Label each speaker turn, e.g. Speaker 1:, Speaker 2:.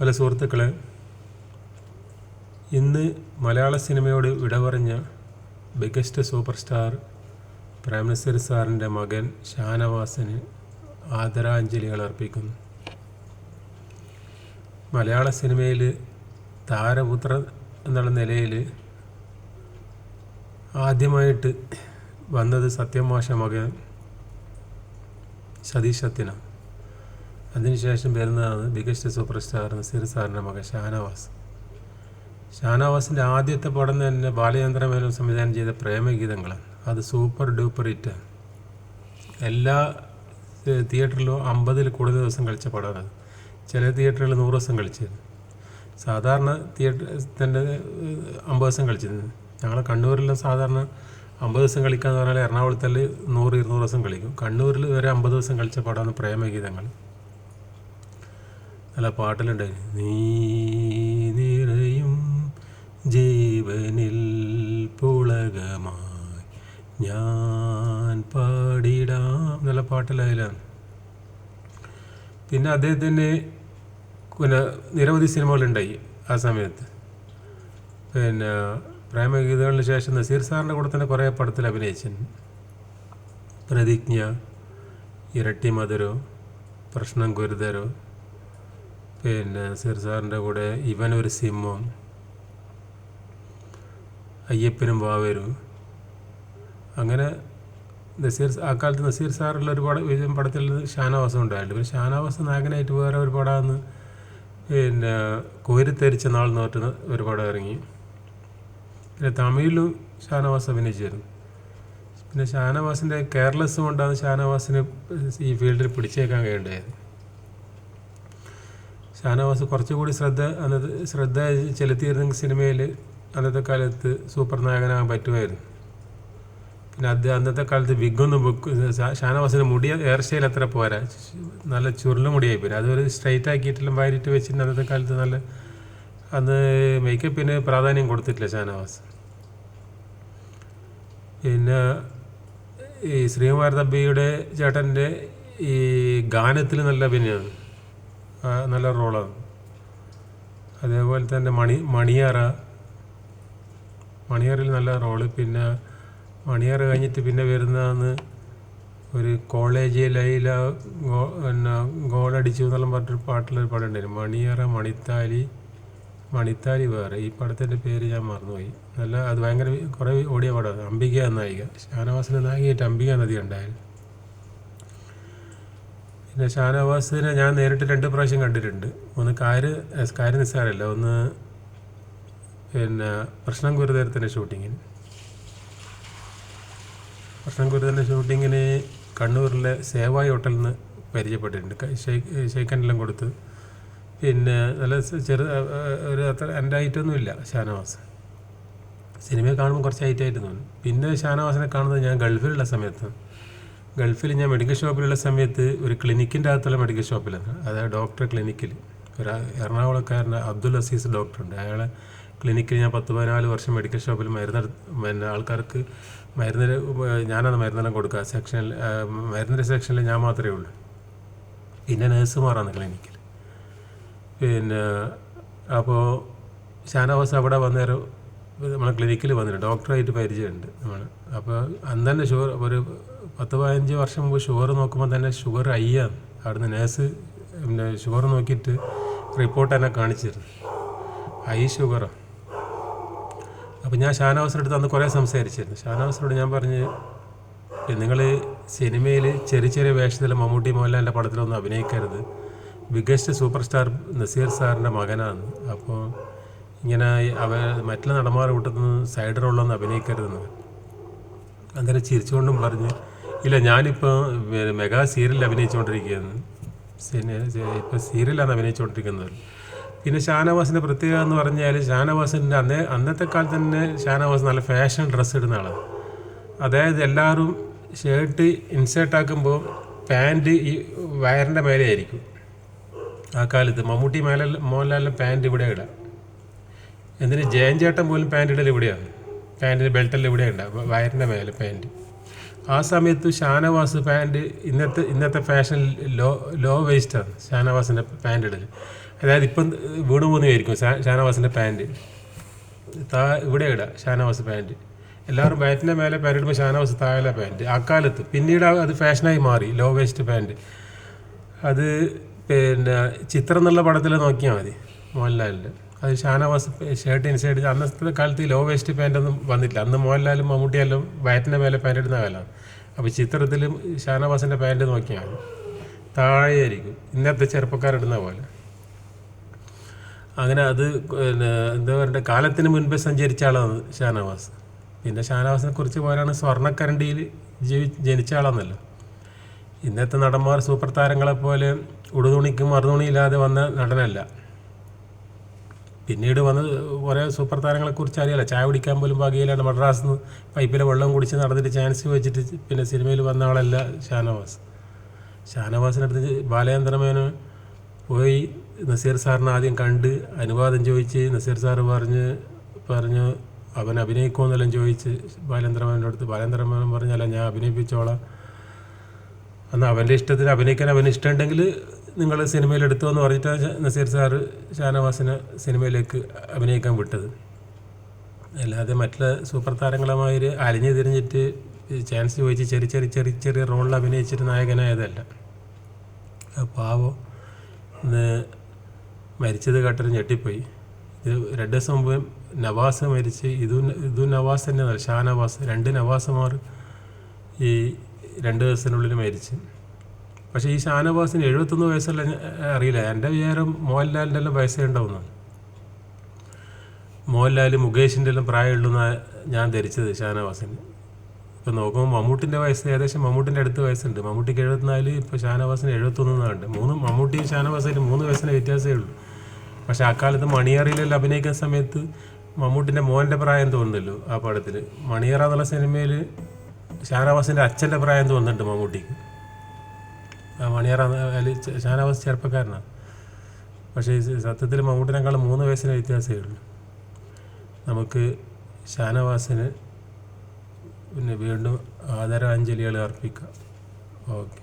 Speaker 1: പല സുഹൃത്തുക്കളെ ഇന്ന് മലയാള സിനിമയോട് വിട പറഞ്ഞ ബിഗസ്റ്റ് സൂപ്പർ സ്റ്റാർ പ്രേംനസീർ സാറിന്റെ മകൻ ഷാനവാസിന് ആദരാഞ്ജലികൾ അർപ്പിക്കുന്നു. മലയാള സിനിമയിൽ താരപുത്ര എന്നുള്ള നിലയിൽ ആദ്യമായിട്ട് വന്നത് സത്യമാഷ മകൻ സതീഷ് സത്യനാണ്. അതിനുശേഷം വരുന്നതാണ് ബിഗസ്റ്റ് സൂപ്പർ സ്റ്റാർ നസീർ സാറിന്റെ മകൻ ഷാനവാസ്. ഷാനവാസിന്റെ ആദ്യത്തെ പടം തന്നെ ബാലചന്ദ്ര മേനോൻ സംവിധാനം ചെയ്ത പ്രേമഗീതങ്ങളാണ്. അത് സൂപ്പർ ഡൂപ്പർ ഹിറ്റാണ് എല്ലാ തിയേറ്ററിലും അമ്പതിൽ കൂടുതൽ ദിവസം കളിച്ച പടമാണ് അത്. ചില തിയേറ്ററുകളിൽ നൂറ് ദിവസം കളിച്ചത് സാധാരണ തിയേറ്റർ തന്നെ അമ്പത് ദിവസം കളിച്ചിരുന്നത് ഞങ്ങളെ കണ്ണൂരിലും സാധാരണ അമ്പത് ദിവസം കളിക്കുക എന്ന് പറഞ്ഞാൽ എറണാകുളത്തിൽ നൂറ് ഇരുന്നൂറ് ദിവസം കളിക്കും. കണ്ണൂരിൽ വരെ അമ്പത് ദിവസം കളിച്ച പടമാണ് പ്രേമഗീതങ്ങൾ നല്ല പാട്ടിലുണ്ട്. നീ നിറയും ജീവനിൽ പുളകമായി ഞാൻ പാടിടാം നല്ല പാട്ടിലായാലാണ് പിന്നെ അദ്ദേഹത്തിന് പിന്നെ നിരവധി സിനിമകളുണ്ടായി ആ സമയത്ത്. പിന്നെ പ്രേമഗീതകളിന് ശേഷം നസീർ സാറിന്റെ കൂടെ തന്നെ കുറേ പടത്തിൽ അഭിനയിച്ചിട്ടുണ്ട് പ്രതിജ്ഞ ഇരട്ടി മധുരോ പ്രശ്നം ഗുരുതരോ പിന്നെ സിർസാറിന്റെ കൂടെ ഇവനൊരു സിംഹം അയ്യപ്പനും വാവരും. അങ്ങനെ നസീർ ആ കാലത്ത് നസീർ സാറുള്ള ഒരു പടം ഒരു പടത്തിൽ ഷാനവാസം ഉണ്ടായിരുന്നു പിന്നെ ഷാനവാസ് നായകനായിട്ട് വേറെ ഒരു പടമാണ് പിന്നെ കോരിത്തരിച്ച നാൾ നോട്ടുന്ന ഒരു പടം ഇറങ്ങി. പിന്നെ തമിഴിലും ഷാനവാസ് അഭിനയിച്ചിരുന്നു. പിന്നെ ഷാനവാസിന്റെ കെയർലെസ് കൊണ്ടാണ് ഷാനവാസിന് ഈ ഫീൽഡിൽ പിടിച്ചേക്കാൻ കഴിയുണ്ടായത് ഷാനവാസ് കുറച്ചുകൂടി ശ്രദ്ധ അന്നത് ശ്രദ്ധ ചെലുത്തിയിരുന്നെങ്കിൽ സിനിമയിൽ അന്നത്തെ കാലത്ത് സൂപ്പർ നായകനാകാൻ പറ്റുമായിരുന്നു. പിന്നെ അത് അന്നത്തെ കാലത്ത് വിഗൊന്നും ബുക്ക് ഷാനവാസിന് മുടി ഹെയർ സ്റ്റൈൽ അത്ര പോരാ. നല്ല ചുരുള മുടിയായി പോരാ അതൊരു സ്ട്രൈറ്റ് ആക്കിയിട്ടെല്ലാം വാരിയിട്ട് വെച്ചിട്ട് അന്നത്തെ കാലത്ത് നല്ല അന്ന് മേക്കപ്പിന് പ്രാധാന്യം കൊടുത്തിട്ടില്ല ഷാനവാസ്. പിന്നെ ഈ ശ്രീകുമാർ തമ്പിയുടെ ചേട്ടന്റെ ഈ ഗാനത്തിൽ നല്ല അഭിനയമാണ്. നല്ല റോളാണ് അതേപോലെ തന്നെ മണി മണിയറ. മണിയാറിൽ നല്ല റോൾ. പിന്നെ മണിയാറ് കഴിഞ്ഞിട്ട് പിന്നെ വരുന്നതാണ് ഒരു കോളേജ് ലൈല പിന്നെ ഗോളടിച്ചു എന്നെല്ലാം പറഞ്ഞൊരു പാട്ടിലൊരു പടം ഉണ്ടായിരുന്നു മണിയറ മണിത്താലി മണിത്താലി വേറെ. ഈ പടത്തിന്റെ പേര് ഞാൻ മറന്നുപോയി. നല്ല അത് ഭയങ്കര കുറേ ഓടിയ പടമാണ്. അംബിക നായിക. ഷാനവാസിന്റെ നായികയായിട്ട് അംബിക നദി ഉണ്ടായിരുന്നു. പിന്നെ ഷാനവാസിനെ ഞാൻ നേരിട്ട് രണ്ട് പ്രാവശ്യം കണ്ടിട്ടുണ്ട്. ഒന്ന് കാര് കാര് നിസ്സാരല്ല ഒന്ന് പിന്നെ പ്രശ്നം ഗുരുതരത്തിന്റെ ഷൂട്ടിങ്ങിന് പ്രശ്നം ഗുരുതരന്റെ ഷൂട്ടിങ്ങിന് കണ്ണൂരിലെ സേവായി ഹോട്ടലിൽ നിന്ന് പരിചയപ്പെട്ടിട്ടുണ്ട്. ഷെയ്ക്ക് ഷെയ്ക്കനെല്ലാം കൊടുത്ത്. പിന്നെ നല്ല ചെറു ഒരു അത്ര എന്റെ ഐറ്റൊന്നുമില്ല ഷാനവാസ്. സിനിമയെ കാണുമ്പോൾ കുറച്ച് ഹൈറ്റായിട്ട് തോന്നും പിന്നെ ഷാനവാസിനെ കാണുന്നത് ഞാൻ ഗൾഫിലുള്ള സമയത്ത് ഗൾഫിൽ ഞാൻ മെഡിക്കൽ ഷോപ്പിലുള്ള സമയത്ത് ഒരു ക്ലിനിക്കിന്റെ അകത്തുള്ള മെഡിക്കൽ ഷോപ്പിലാണ് അതായത് ഡോക്ടർ ക്ലിനിക്കിൽ ഒരു എറണാകുളക്കാരന്റെ അബ്ദുൽ അസീസ് ഡോക്ടറുണ്ട് അയാളെ ക്ലിനിക്കിൽ ഞാൻ പത്ത് പതിനാല് വർഷം മെഡിക്കൽ ഷോപ്പിൽ മരുന്ന് പിന്നെ ആൾക്കാർക്ക് മരുന്ന് ഞാനാണ് മരുന്നെല്ലാം കൊടുക്കുക സെക്ഷനിൽ മരുന്നിന്റെ സെക്ഷനിൽ ഞാൻ മാത്രമേ ഉള്ളൂ. പിന്നെ നേഴ്സുമാറാണ് ക്ലിനിക്കിൽ പിന്നെ അപ്പോൾ ഷാനവാസ് അവിടെ വന്നേരം നമ്മളെ ക്ലിനിക്കിൽ വന്നിട്ട് ഡോക്ടറായിട്ട് പരിചയമുണ്ട് നമ്മൾ അപ്പോൾ അന്ന് തന്നെ ഷുഗർ ഒരു പത്ത് പതിനഞ്ച് വർഷം മുമ്പ് ഷുഗർ നോക്കുമ്പോൾ തന്നെ ഷുഗർ അയ്യാണ് അവിടുന്ന് നേഴ്സ് പിന്നെ ഷുഗർ നോക്കിയിട്ട് റിപ്പോർട്ട് എന്നെ കാണിച്ചിരുന്നു. ഐ ഷുഗറാണ് അപ്പോൾ ഞാൻ ഷാനവാസിനടുത്ത് അന്ന് കുറേ സംസാരിച്ചിരുന്നു. ഷാനവാസിനോട് ഞാൻ പറഞ്ഞ് നിങ്ങൾ സിനിമയിൽ ചെറിയ ചെറിയ വേഷത്തിൽ മമ്മൂട്ടി മോഹൻലാലിന്റെ പടത്തിലൊന്നും അഭിനയിക്കരുത്. ബിഗ്ഗസ്റ്റ് സൂപ്പർ സ്റ്റാർ നസീർ സാറിന്റെ മകനാണ് അപ്പോൾ ഇങ്ങനെ അവ മറ്റുള്ള നടന്മാരുടെ നിന്ന് സൈഡ് റോളൊന്നും അഭിനയിക്കരുതെന്ന്. അങ്ങനെ ചിരിച്ചുകൊണ്ടും പറഞ്ഞ് ഇല്ല ഞാനിപ്പോൾ മെഗാ സീരിയലിൽ അഭിനയിച്ചുകൊണ്ടിരിക്കുകയാണ്. ഇപ്പോൾ സീരിയലാണ് അഭിനയിച്ചുകൊണ്ടിരിക്കുന്നത്. പിന്നെ ഷാനവാസിന്റെ പ്രത്യേകത എന്ന് പറഞ്ഞാൽ ഷാനവാസിന്റെ അന്നേ അന്നത്തെ കാലത്ത് തന്നെ ഷാനവാസ് നല്ല ഫാഷൻ ഡ്രസ്സ് ഇടുന്ന ആളാണ് അതായത് എല്ലാവരും ഷർട്ട് ഇൻസേർട്ട് ആക്കുമ്പോൾ പാന്റ് ഈ വയറിന്റെ മേലെ ആയിരിക്കും ആ കാലത്ത് മമ്മൂട്ടി മേലെ മോഹൻലാലിന്റെ പാന്റ് ഇവിടെ ഇടാം. എന്തിന് ജയൻ ചേട്ടൻ പോലും പാന്റ് ഇടൽ ഇവിടെയാണ് പാന്റിന്റെ ബെൽറ്റെല്ലാം ഇവിടെ ഉണ്ടാവും വയറിന്റെ മേലെ പാന്റ് ആ സമയത്ത് ഷാനവാസ് പാന്റ് ഇന്നത്തെ ഇന്നത്തെ ഫാഷൻ ലോ ലോ വേസ്റ്റാണ് ഷാനവാസിന്റെ പാന്റ് ഇടൽ അതായത് ഇപ്പം വീട് പോകുന്നതായിരിക്കും ഷാനവാസിന്റെ പാന്റ് താ ഇവിടെ ഇടാം ഷാനവാസ് പാന്റ് എല്ലാവരും ബാറ്റിന്റെ മേലെ പാന്റ് ഇടുമ്പോൾ ഷാനവാസ് താഴെ പാന്റ് അക്കാലത്ത് പിന്നീട് അത് ഫാഷനായി മാറി ലോ വേസ്റ്റ് പാന്റ് അത് പിന്നെ ചിത്രം എന്നുള്ള പടത്തിൽ നോക്കിയാൽ മതി മോഹൻലാലിന്റെ അത് ഷാനവാസ് ഷർട്ട് ഇൻസൈഡ് അന്നത്തെ കാലത്ത് ലോ വേസ്റ്റ് പാന്റൊന്നും വന്നിട്ടില്ല അന്ന് മോഹൻലാലും മമ്മൂട്ടിയാലും വയറ്റിന്റെ മേലെ പാന്റ് ഇടുന്ന കാലമാണ് അപ്പോൾ ചിത്രത്തിലും ഷാനവാസിന്റെ പാന്റ് നോക്കിയാൽ താഴെയായിരിക്കും. ഇന്നത്തെ ചെറുപ്പക്കാരിടുന്ന പോലെ. അങ്ങനെ അത് എന്താ പറയുക കാലത്തിന് മുൻപേ സഞ്ചരിച്ച ആളാണ് ഷാനവാസ്. പിന്നെ ഷാനവാസിനെ കുറിച്ച് പോരാണ് സ്വർണക്കരണ്ടിയിൽ ജീവി ജനിച്ച ആളാണല്ലോ ഇന്നത്തെ നടന്മാർ സൂപ്പർ താരങ്ങളെപ്പോലെ ഉടുതുണിക്കും മറുതുണിയില്ലാതെ വന്ന നടനല്ല. പിന്നീട് വന്ന് കുറേ സൂപ്പർ താരങ്ങളെ കുറിച്ച് അറിയാലോ ചായ കുടിക്കാൻ പോലും ഭാഗ്യയിലാണ് മദ്രാസ് നിന്ന് പൈപ്പിലെ വെള്ളം കുടിച്ച് നടന്നിട്ട് ചാൻസ് വെച്ചിട്ട് പിന്നെ സിനിമയിൽ വന്ന ആളല്ല ഷാനവാസ്. ഷാനവാസിനടുത്ത് ബാലചന്ദ്രമേനോൻ പോയി നസീർ സാറിനെ ആദ്യം കണ്ട് അനുവാദം ചോദിച്ച് നസീർ സാറ് പറഞ്ഞ് പറഞ്ഞു അവൻ അഭിനയിക്കുമെന്നെല്ലാം ചോദിച്ച് ബാലചന്ദ്രമേനോട് അടുത്ത്. ബാലേന്ദ്രമേനോൻ പറഞ്ഞല്ല ഞാൻ അഭിനയിപ്പിച്ചോളാം. അന്ന് അവന്റെ ഇഷ്ടത്തിന് അഭിനയിക്കാൻ അവന് ഇഷ്ടമുണ്ടെങ്കിൽ നിങ്ങൾ സിനിമയിൽ എടുത്തോ എന്ന് പറഞ്ഞിട്ട് നസീർ സാറ് ഷാനവാസിനെ സിനിമയിലേക്ക് അഭിനയിക്കാൻ വിട്ടത്. അല്ലാതെ മറ്റുള്ള സൂപ്പർ താരങ്ങളുമായി അലിഞ്ഞു തിരിഞ്ഞിട്ട് ചാൻസ് ചോദിച്ച് ചെറിയ ചെറിയ ചെറിയ ചെറിയ റോളിൽ അഭിനയിച്ചിട്ട് നായകനായതല്ല. പാവം ഇന്ന് മരിച്ചത് കേട്ടൊരു ഞെട്ടിപ്പോയി. ഇത് രണ്ട് ദിവസം മുമ്പ് നവാസ് മരിച്ച് ഇതു ഇതു നവാസ് തന്നെയാണ് ഷാനവാസ് രണ്ട് നവാസുമാർ ഈ രണ്ട് ദിവസത്തിനുള്ളിൽ മരിച്ചു. പക്ഷേ ഈ ഷാനവാസിന് എഴുപത്തൊന്ന് വയസ്സല്ല അറിയില്ല. എന്റെ വിചാരം മോഹൻലാലിന്റെ എല്ലാം വയസ്സേ ഉണ്ടാവുന്നതാണ് മോഹൻലാൽ മുകേഷിന്റെ എല്ലാം പ്രായമുള്ളൂ ഞാൻ ധരിച്ചത് ഷാനവാസിന് ഇപ്പം നോക്കുമ്പോൾ മമ്മൂട്ടിന്റെ വയസ്സ് ഏകദേശം മമ്മൂട്ടിന്റെ അടുത്ത് വയസ്സുണ്ട്. മമ്മൂട്ടിക്ക് എഴുപത്തിനാല് ഇപ്പോൾ ഷാനവാസിന് എഴുപത്തൊന്നാണ്ട് മൂന്ന് മമ്മൂട്ടിയും ഷാനവാസിന് മൂന്ന് വയസ്സിന് വ്യത്യാസമേ ഉള്ളൂ. പക്ഷേ അക്കാലത്ത് മണിയറയിലെല്ലാം അഭിനയിക്കുന്ന സമയത്ത് മമ്മൂട്ടിന്റെ മോന്റെ പ്രായം തോന്നുന്നല്ലോ ആ പടത്തിൽ മണിയറ എന്നുള്ള സിനിമയിൽ ഷാനവാസിന്റെ അച്ഛന്റെ പ്രായം തോന്നുന്നുണ്ട് മമ്മൂട്ടിക്ക്. മണിയറ അതിൽ ഷാനവാസ് ചെറുപ്പക്കാരനാണ് പക്ഷേ സത്യത്തിൽ മമ്മൂട്ടിനേക്കാളും മൂന്ന് വയസ്സിന് വ്യത്യാസമേ ഉള്ളൂ നമുക്ക് ഷാനവാസിന് പിന്നെ വീണ്ടും ആദരാഞ്ജലികൾ അർപ്പിക്കാം. ഓക്കെ.